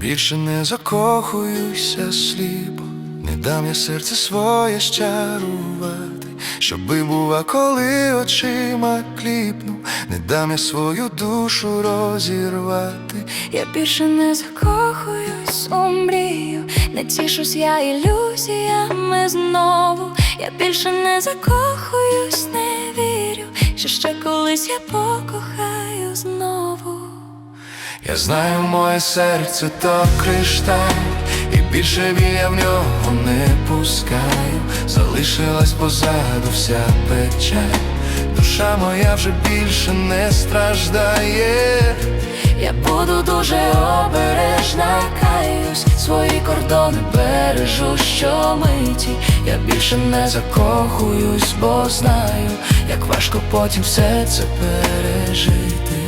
більше не закохуюся сліпо, не дам я серце своє щарувати, щоби бува, коли очима кліпну, не дам я свою душу розірвати. Я більше не закохуюсь у мрію, не тішусь я ілюзіями знову. Я більше не закохуюсь, не вірю, що ще колись я покохаю Я знаю, моє серце то кришталь, і більше я в нього не пускаю. Залишилась позаду вся печаль, душа моя вже більше не страждає. Я буду дуже обережна, каюсь, свої кордони бережу щомиті. Я більше не закохуюсь, бо знаю, як важко потім все це пережити.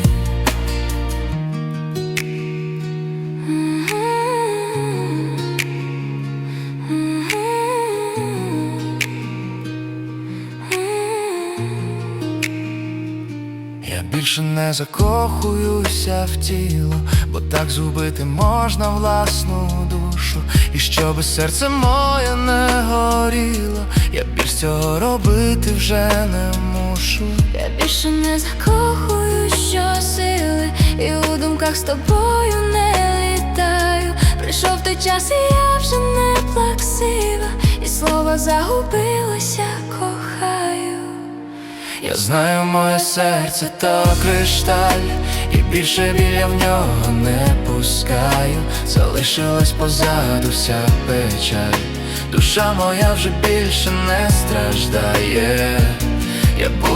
Більше не закохуюся в тіло, бо так згубити можна власну душу. І щоби серце моє не горіло, я більш цього робити вже не мушу. Я більше не закохуюсь щосили, і у думках з тобою не літаю. Прийшов той час, і я вже не плаксива, і слова загубилося, кохаю. Я знаю, моє серце то кришталь, і більше біля в нього не пускаю. Залишилась позаду вся печаль. Душа моя вже більше не страждає.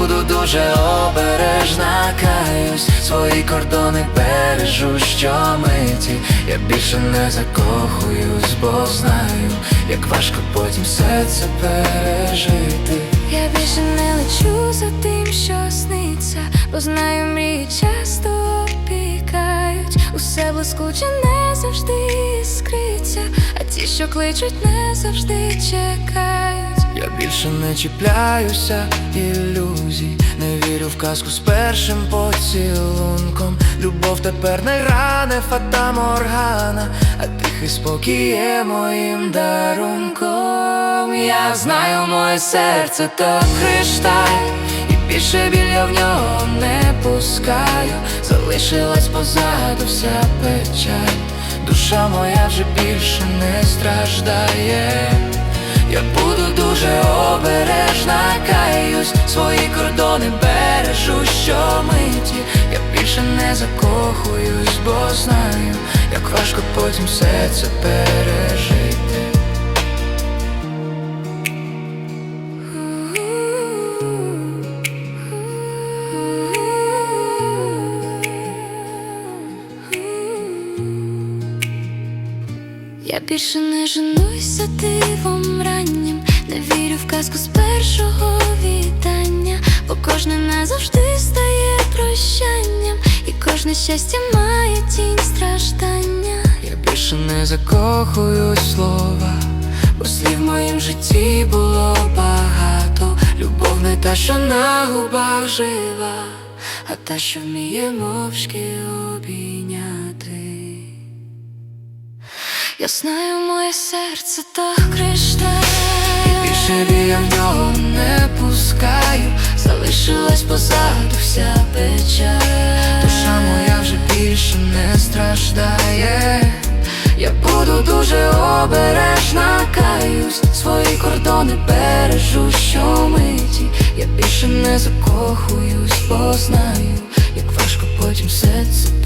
Буду дуже обережна, каюсь, свої кордони бережу щомиті. Я більше не закохуюсь, бо знаю, як важко потім все це пережити. Я більше не лечу за тим, що сниться, бо знаю, мрії часто опікають. Усе блискуче не завжди іскриться, а ті, що кличуть, не завжди чекають. Я більше не чіпляюся ілюзій, не вірю в казку з першим поцілунком. Любов тепер не ране фата моргана, а тихий спокій є моїм дарунком. Я знаю, моє серце то кришталь, і більше біля в нього не пускаю. Залишилась позаду вся печаль. Душа моя вже більше не страждає. Я буду дуже обережна, каюсь, свої кордони бережу що миті Я більше не закохуюсь, бо знаю, як важко потім все це пережити. Я більше не женусь за дивом раннім, не вірю в казку з першого вітання, бо кожне назавжди стає прощанням, і кожне щастя має тінь страждання. Я більше не закохуюсь в слова, бо слів в моїм житті було багато. Любов не та, що на губах жива, а та, що вміє мовчки обійняти. Я знаю, моє серце то кришталь. Більше в нього не пускаю, залишилась позаду вся печаль. Душа моя вже більше не страждає. Я буду дуже обережна, каюсь, свої кордони бережу щомиті. Я більше не закохуюсь, бо знаю, як важко потім все це